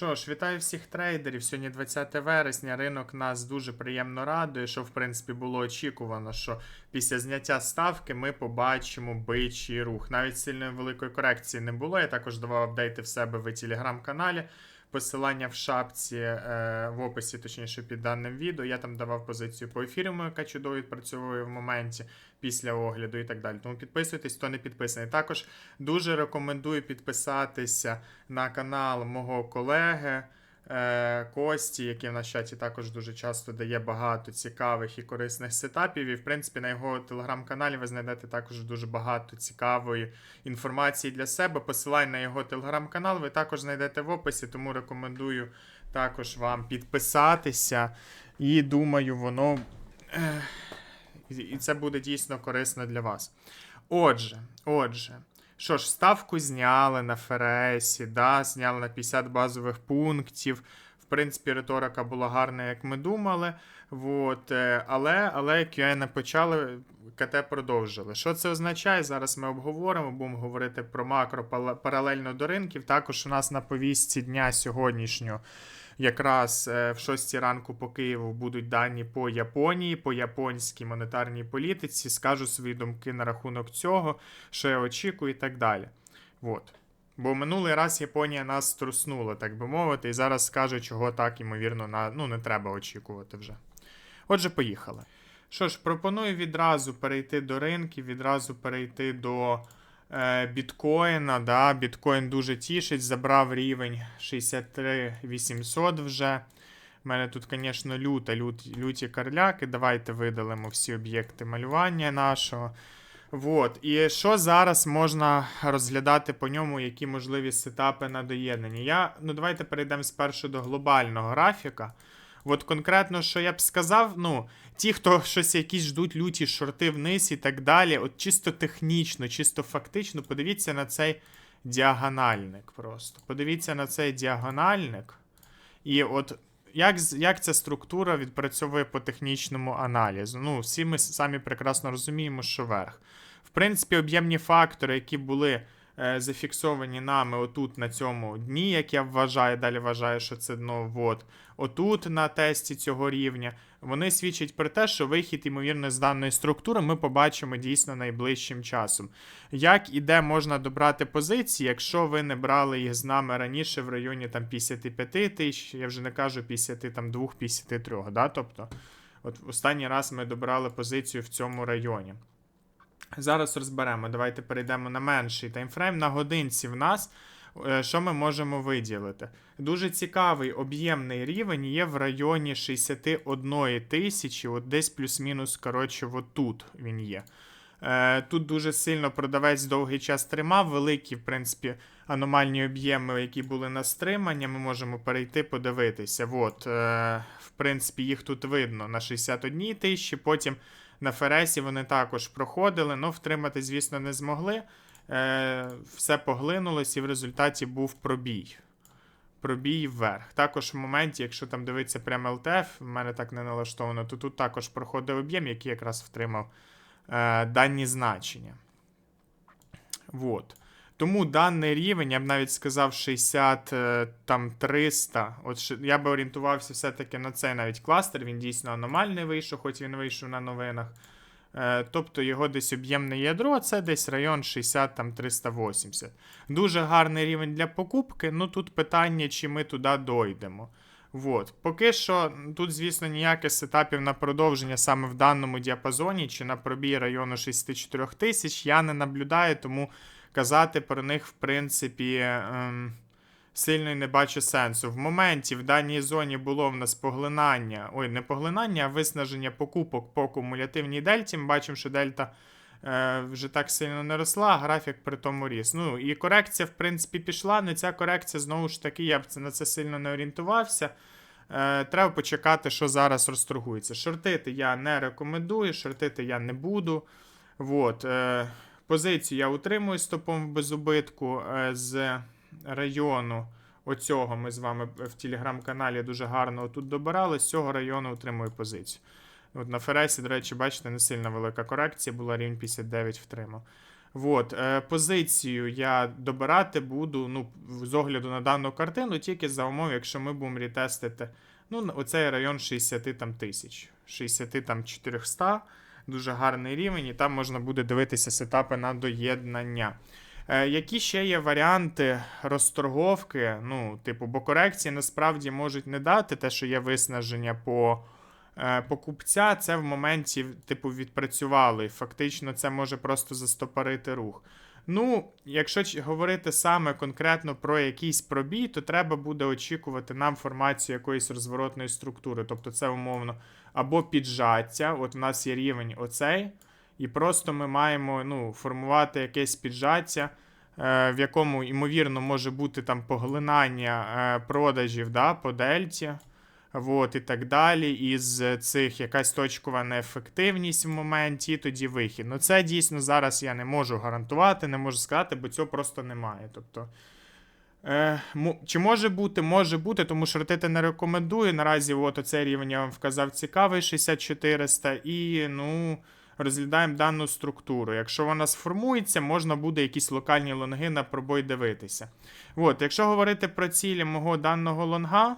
Що ж, вітаю всіх трейдерів. Сьогодні 20 вересня. Ринок нас дуже приємно радує, що в принципі було очікувано, що після зняття ставки ми побачимо бичий рух. Навіть сильної великої корекції не було. Я також давав апдейти в себе в телеграм-каналі. Посилання в шапці е, в описі, точніше, під даним відео. Я там давав позицію по ефіру, яка чудово відпрацьовує в моменті після огляду і так далі. Тому підписуйтесь, хто не підписаний. Також дуже рекомендую підписатися на канал мого колеги Кості, який в нас чаті також дуже часто дає багато цікавих і корисних сетапів. І, в принципі, на його телеграм-каналі ви знайдете також дуже багато цікавої інформації для себе. Посилання на його телеграм-канал ви також знайдете в описі, тому рекомендую також вам підписатися. І думаю, воно. е, І це буде дійсно корисно для вас. Отже, отже, що ж, ставку зняли на Фересі, да, зняли на 50 базових пунктів. В принципі, риторика була гарна, як ми думали. Вот, е, але, але QA не почали, КТ продовжили. Що це означає? Зараз ми обговоримо, будемо говорити про макро паралельно до ринків. Також у нас на повістці дня сьогоднішнього якраз е, в 6 ранку по Києву будуть дані по Японії, по японській монетарній політиці. Скажу свої думки на рахунок цього, що я очікую і так далі. Вот. Бо минулий раз Японія нас труснула, так би мовити, і зараз скаже, чого так, ймовірно, на... ну, не треба очікувати вже. Отже, поїхали. Що ж, пропоную відразу перейти до ринків, відразу перейти до біткоїна. Да? Біткоін дуже тішить, забрав рівень 63 800 вже. У мене тут, звісно, люта, лют, люті карляки. Давайте видалимо всі об'єкти малювання нашого. Вот. І що зараз можна розглядати по ньому, які можливі сетапи на доєднання? Я, ну давайте перейдемо спершу до глобального графіка. От конкретно, що я б сказав, ну, ті, хто щось якісь ждуть люті шорти вниз і так далі, от чисто технічно, чисто фактично, подивіться на цей діагональник просто. Подивіться на цей діагональник. І от як, як ця структура відпрацьовує по технічному аналізу? Ну, всі ми самі прекрасно розуміємо, що верх. В принципі, об'ємні фактори, які були зафіксовані нами отут на цьому дні, як я вважаю, далі вважаю, що це дно вот, отут на тесті цього рівня, вони свідчать про те, що вихід, ймовірно, з даної структури ми побачимо дійсно найближчим часом. Як і де можна добрати позиції, якщо ви не брали їх з нами раніше в районі там 55 тисяч, я вже не кажу 52-53, да? тобто, от останній раз ми добрали позицію в цьому районі. Зараз розберемо. Давайте перейдемо на менший таймфрейм. На годинці в нас е, що ми можемо виділити? Дуже цікавий об'ємний рівень є в районі 61 тисячі, от десь плюс-мінус, коротше, от тут він є. Е, Тут дуже сильно продавець довгий час тримав, великі, в принципі, аномальні об'єми, які були на стримання, ми можемо перейти подивитися. От, е, в принципі, їх тут видно на 61 тисячі, потім на Фересі вони також проходили, але втримати, звісно, не змогли. Е, все поглинулось, і в результаті був пробій. Пробій вверх. Також в моменті, якщо там дивитися прямо ЛТФ, в мене так не налаштовано, то тут також проходив об'єм, який якраз втримав е, дані значення. Вот. Тому даний рівень, я б навіть сказав, 60 е, там 300. От я би орієнтувався все-таки на цей навіть кластер. Він дійсно аномальний вийшов, хоч він вийшов на новинах. Е, тобто його десь об'ємне ядро, це десь район 60 там 380. Дуже гарний рівень для покупки. Ну тут питання, чи ми туди дойдемо. Вот. Поки що тут, звісно, ніяких сетапів на продовження саме в даному діапазоні чи на пробій району 64 тисяч я не наблюдаю, тому казати про них, в принципі, ем, сильно й не бачу сенсу. В моменті в даній зоні було в нас поглинання, ой, не поглинання, а виснаження покупок по кумулятивній дельті. Ми бачимо, що дельта е, вже так сильно не росла, а графік при тому ріс. Ну і корекція, в принципі, пішла, але ця корекція знову ж таки, я б на це сильно не орієнтувався. Е, треба почекати, що зараз розторгується. Шортити я не рекомендую, шортити я не буду. Вот, е, позицію я утримую стопом в безубитку е, з району. Оцього ми з вами в телеграм-каналі дуже гарно тут добирали. З цього району утримую позицію. От на Фересі, до речі, бачите, не сильно велика корекція, була рівень 59 втримав. Вот, е, позицію я добирати буду ну, з огляду на дану картину, тільки за умови, якщо ми будемо рітестити ну, оцей район 60 там, тисяч, 60 там 400, дуже гарний рівень, і там можна буде дивитися сетапи на доєднання. Е, які ще є варіанти розторговки? Ну, типу, бо корекції насправді можуть не дати те, що є виснаження по е, покупця, це в моменті, типу, відпрацювали. Фактично, це може просто застопорити рух. Ну, якщо говорити саме конкретно про якийсь пробій, то треба буде очікувати нам формацію якоїсь розворотної структури. Тобто, це умовно або піджаття, от в нас є рівень оцей, і просто ми маємо ну, формувати якесь піджаття, е, в якому, ймовірно, може бути там поглинання е, продажів да, по дельті. Вот, і так далі. Із цих якась точкова неефективність в моменті, тоді вихід. Ну, це дійсно зараз я не можу гарантувати, не можу сказати, бо цього просто немає. Тобто, е, чи може бути? Може бути, тому шортити не рекомендую. Наразі, от оцей рівень я вам вказав цікавий 6400, і ну. Розглядаємо дану структуру. Якщо вона сформується, можна буде якісь локальні лонги на пробой дивитися. От, якщо говорити про цілі мого даного лонга,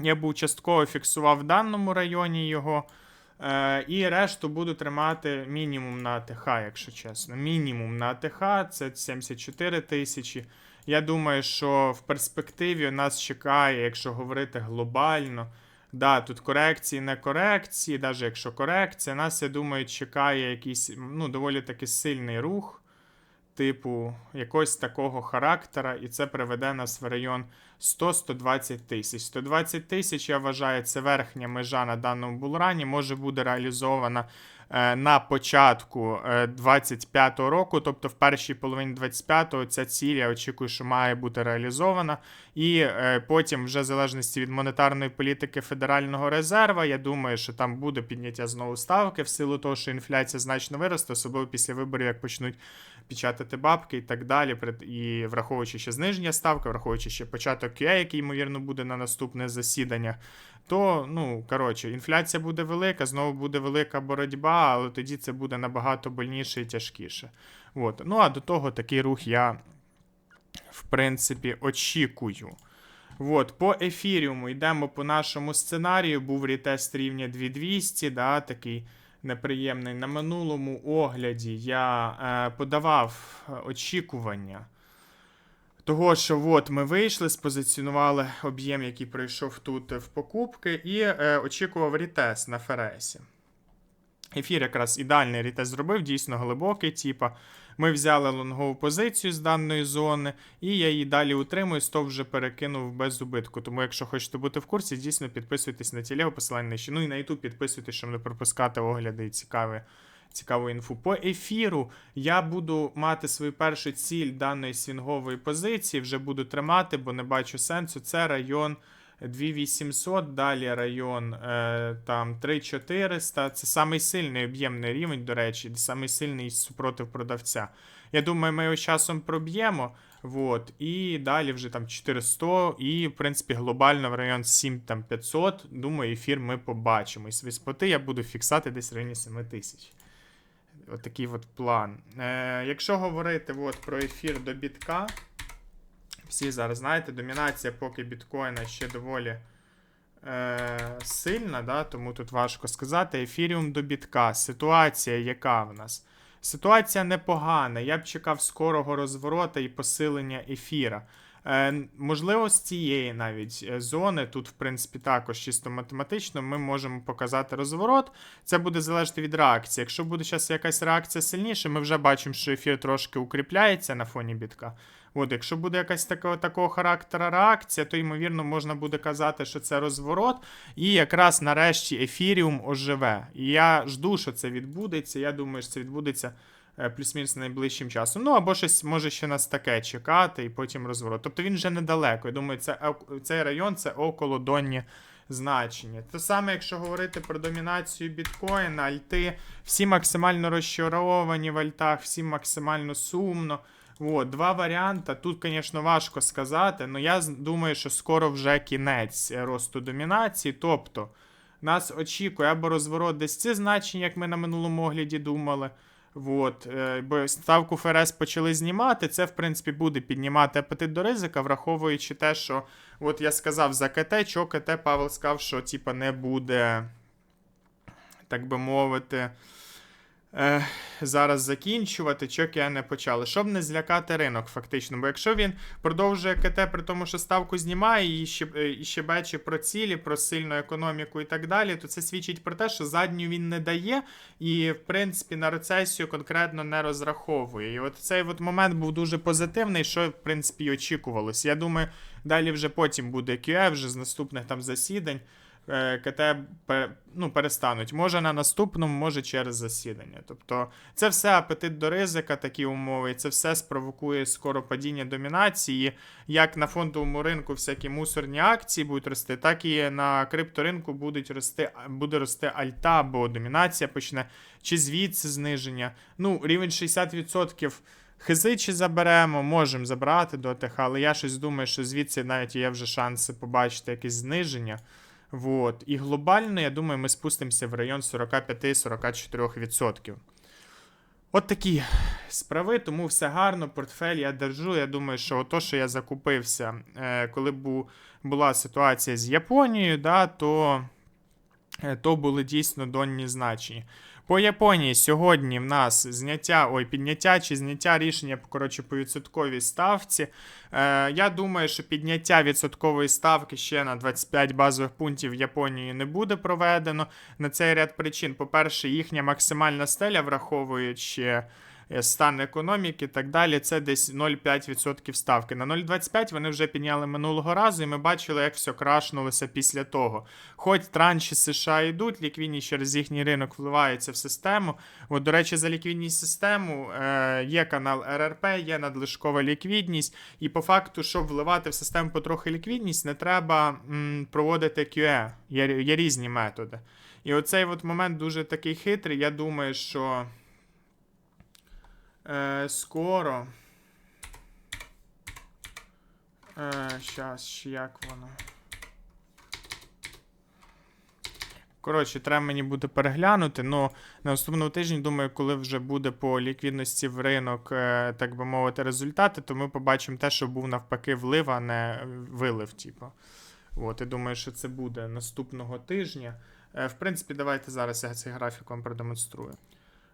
я був частково фіксував в даному районі його. Е, і решту буду тримати мінімум на АТХ, якщо чесно. Мінімум на АТХ це 74 тисячі. Я думаю, що в перспективі нас чекає, якщо говорити глобально. Да, тут корекції, не корекції, навіть якщо корекція, нас, я думаю, чекає якийсь ну, доволі таки сильний рух, типу, якогось такого характера, і це приведе нас в район 100-120 тисяч. 120 тисяч, я вважаю, це верхня межа на даному булрані, може буде реалізована е, на початку е, 25-го року, тобто в першій половині 25-го ця ціль, я очікую, що має бути реалізована. І е, потім, вже в залежності від монетарної політики Федерального резерву, я думаю, що там буде підняття знову ставки в силу того, що інфляція значно виросте, особливо після виборів, як почнуть печатати бабки і так далі. І враховуючи ще зниження ставки, враховуючи ще початок QA, який, ймовірно, буде на наступне засідання, то, ну, коротше, інфляція буде велика, знову буде велика боротьба, але тоді це буде набагато больніше і тяжкіше. От. Ну, а до того такий рух я, в принципі, очікую. От, по ефіріуму йдемо по нашому сценарію. Був рітест рівня 2200, да, такий неприємний. На минулому огляді я е, подавав е, очікування того, що от ми вийшли, спозиціонували об'єм, який пройшов тут в покупки, і е, очікував рітест на Фересі. Ефір якраз ідеальний рітест зробив, дійсно глибокий. Типа, ми взяли лонгову позицію з даної зони, і я її далі утримую, стоп вже перекинув без убитку. Тому, якщо хочете бути в курсі, дійсно підписуйтесь на тілегу, посилання нижче. Ну і на YouTube підписуйтесь, щоб не пропускати огляди і цікаві. Цікаву інфу. По ефіру я буду мати свою першу ціль даної свінгової позиції, вже буду тримати, бо не бачу сенсу. Це район 2800, далі район е, там 3400. Це самий сильний об'ємний рівень, до речі, самий сильний супротив продавця. Я думаю, ми його часом проб'ємо. Вот, і далі вже там 400, і, в принципі, глобально в район 7500. Думаю, ефір ми побачимо. І свої споти я буду фіксати десь в районі 7000. Отакий от план. Е, якщо говорити от про ефір до бітка, всі зараз знаєте, домінація поки біткоїна ще доволі е, сильна, да, тому тут важко сказати. Ефіріум до бітка. Ситуація, яка в нас? Ситуація непогана. Я б чекав скорого розворота і посилення ефіра. Е, можливо, з цієї навіть е, зони, тут, в принципі, також чисто математично, ми можемо показати розворот. Це буде залежати від реакції. Якщо буде зараз якась реакція сильніша, ми вже бачимо, що ефір трошки укріпляється на фоні бітка. От, якщо буде якась такого, такого характера реакція, то ймовірно можна буде казати, що це розворот, і якраз нарешті ефіріум оживе. І я жду, що це відбудеться. Я думаю, що це відбудеться плюс-мінус найближчим часом. Ну або щось може ще нас таке чекати, і потім розворот. Тобто він вже недалеко. Я думаю, це, цей район це околодонні значення. Те саме, якщо говорити про домінацію біткоїна, альти, всі максимально розчаровані в альтах, всі максимально сумно. От, два варіанти. Тут, звісно, важко сказати, але я думаю, що скоро вже кінець е, росту домінації. Тобто, нас очікує або розворот десь ці значення, як ми на минулому огляді думали. Вот, е, бо ставку ФРС почали знімати, це, в принципі, буде піднімати апетит до ризика, враховуючи те, що от я сказав за КТ, що КТ Павел сказав, що типа не буде, так би мовити, зараз закінчувати, чоки не почали. Щоб не злякати ринок, фактично. Бо якщо він продовжує КТ, при тому, що ставку знімає і ще, е, і ще бачить про цілі, про сильну економіку і так далі, то це свідчить про те, що задню він не дає, і, в принципі, на рецесію конкретно не розраховує. І от цей от момент був дуже позитивний, що, в принципі, і очікувалось. Я думаю, далі вже потім буде QE, вже з наступних там засідань. Е, КТ ну, перестануть. Може на наступному, може через засідання. Тобто це все апетит до ризика, такі умови, і це все спровокує скоро падіння домінації. Як на фондовому ринку всякі мусорні акції будуть рости, так і на крипторинку будуть рости, буде рости альта, бо домінація почне, чи звідси зниження. Ну, рівень 60%. Хизи чи заберемо, можемо забрати до АТХ, але я щось думаю, що звідси навіть є вже шанси побачити якесь зниження. Вот. І глобально, я думаю, ми спустимося в район 45-44%. От такі справи, тому все гарно, портфель я держу. Я думаю, що то, що я закупився, е, коли бу, була ситуація з Японією, да, то, то були дійсно донні значення. По Японії сьогодні в нас зняття, ой, підняття чи зняття рішення коротше, по відсотковій ставці. Е, я думаю, що підняття відсоткової ставки ще на 25 базових пунктів в Японії не буде проведено. На цей ряд причин. По-перше, їхня максимальна стеля, враховуючи е, стан економіки і так далі, це десь 0,5% ставки. На 0,25 вони вже підняли минулого разу, і ми бачили, як все крашнулося після того. Хоч транші США йдуть, ліквідність через їхній ринок вливається в систему. От, до речі, за ліквідність систему е, є канал РРП, є надлишкова ліквідність, і по факту, щоб вливати в систему потрохи ліквідність, не треба м, проводити QE. Є, є різні методи. І оцей от момент дуже такий хитрий. Я думаю, що е, скоро. Е, щас, як воно. Коротше, треба мені буде переглянути. Ну, на наступному тижні, думаю, коли вже буде по ліквідності в ринок, е, так би мовити, результати, то ми побачимо те, що був навпаки влив, а не вилив, типу. От, і думаю, що це буде наступного тижня. Е, В принципі, давайте зараз я цей графік вам продемонструю.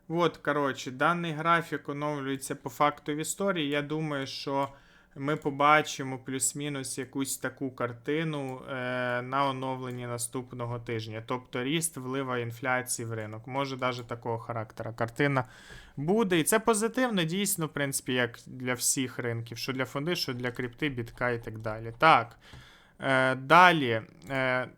От, коротше, даний графік оновлюється по факту в історії. Я думаю, що ми побачимо плюс-мінус якусь таку картину е, на оновленні наступного тижня. Тобто ріст влива інфляції в ринок. Може навіть такого характера. Картина буде. І це позитивно, дійсно, в принципі, як для всіх ринків, що для фонди, що для крипти, бітка і так далі. Так. Е, далі. Е,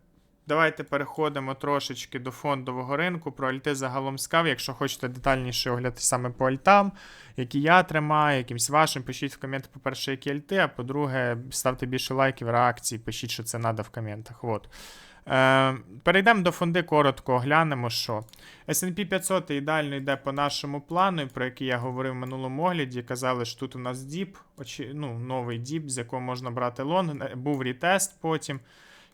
Давайте переходимо трошечки до фондового ринку. Про альти загалом скав. Якщо хочете детальніше оглядати саме по альтам, які я тримаю, якимсь вашим, пишіть в коменти, по-перше, які альти, а по-друге, ставте більше лайків, реакцій, пишіть, що це треба в коментах. От. Е, перейдемо до фонди, коротко оглянемо, що S&P 500 ідеально йде по нашому плану, про який я говорив в минулому огляді. Казали, що тут у нас діп, очі, ну, новий діп, з якого можна брати лонг. Е, Був рітест потім.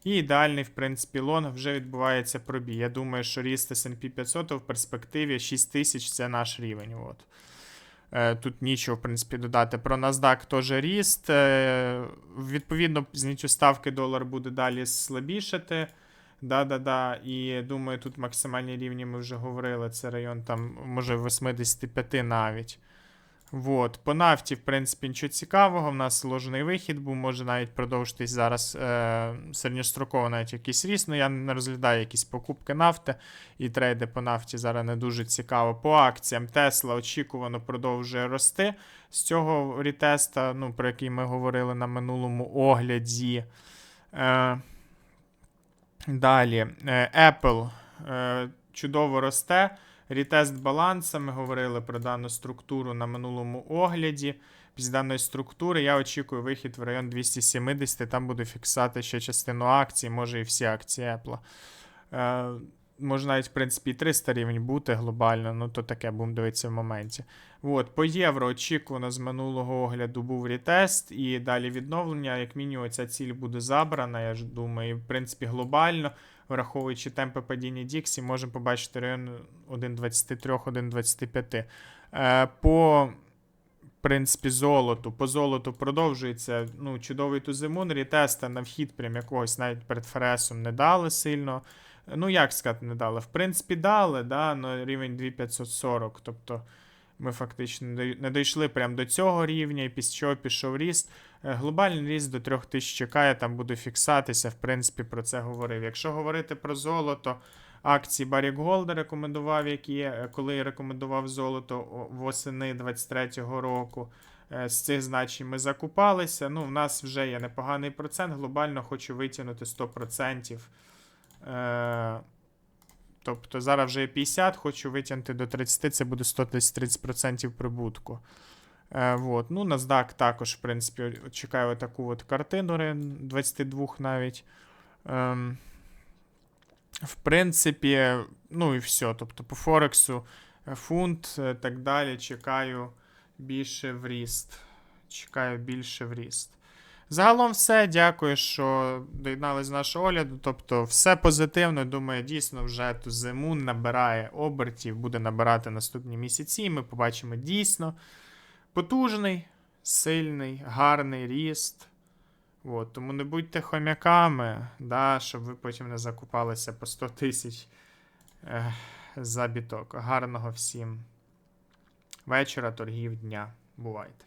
І ідеальний, в принципі, лонг вже відбувається пробій. Я думаю, що ріст S&P 500 в перспективі 6 тисяч це наш рівень. От. Е, Тут нічого, в принципі, додати. Про NASDAQ теж ріст. Е, Відповідно, зняттю ставки долар буде далі слабішати. Да-да-да. І думаю, тут максимальні рівні ми вже говорили. Це район там, може, 85 навіть. Вот. По нафті, в принципі, нічого цікавого. У нас ложений вихід був, може навіть продовжитись зараз е, середньостроково навіть якийсь ріст. Ну я не розглядаю якісь покупки нафти і трейди по нафті зараз не дуже цікаво. По акціям Тесла очікувано продовжує рости. З цього рітеста, ну, про який ми говорили на минулому огляді. Е, далі. Е, Apple е, чудово росте. Рітест баланса, ми говорили про дану структуру на минулому огляді. Після даної структури я очікую вихід в район 270, там буду фіксати ще частину акцій, може і всі акції Apple. Е, може навіть, в принципі, і 300 рівень бути глобально, ну то таке будемо дивитися в моменті. От, по євро очікувано з минулого огляду був ретест і далі відновлення. Як мінімум, ця ціль буде забрана, я ж думаю, і в принципі глобально, враховуючи темпи падіння Діксі, можемо побачити район 1.23-1.25. Е, по принципі, золоту. По золоту продовжується ну, чудовий тузимун. Рітеста на вхід прям якогось навіть перед Фересом не дали сильно. Ну, як сказати, не дали. В принципі, дали, да, на рівень 2540. Тобто ми фактично не дійшли прямо до цього рівня, і після чого пішов ріст. Е, Глобальний ріст до 3000 чекає, там буде фіксатися. В принципі, про це говорив. Якщо говорити про золото, акції Баррі Голда рекомендував, які е, коли рекомендував золото восени 23-го року. Е, З цих значень ми закупалися. Ну, в нас вже є непоганий процент. Глобально хочу витягнути 100%. Е, тобто зараз вже є 50, хочу витягнути до 30, це буде 100 десь 30% прибутку. Е, вот. Ну, NASDAQ також, в принципі, чекаю таку от картину рин- 22 навіть. Ем, в принципі, ну і все. Тобто по Форексу е, фунт е, так далі. Чекаю більше в ріст. Чекаю більше в ріст. Загалом все. Дякую, що доєднались до нашого огляду. Тобто, все позитивно. Думаю, дійсно вже ту зиму набирає обертів, буде набирати наступні місяці. Ми побачимо дійсно потужний, сильний, гарний ріст. От, тому не будьте хомяками, да, щоб ви потім не закупалися по 100 тисяч е, за біток. Гарного всім вечора, торгів дня. Бувайте.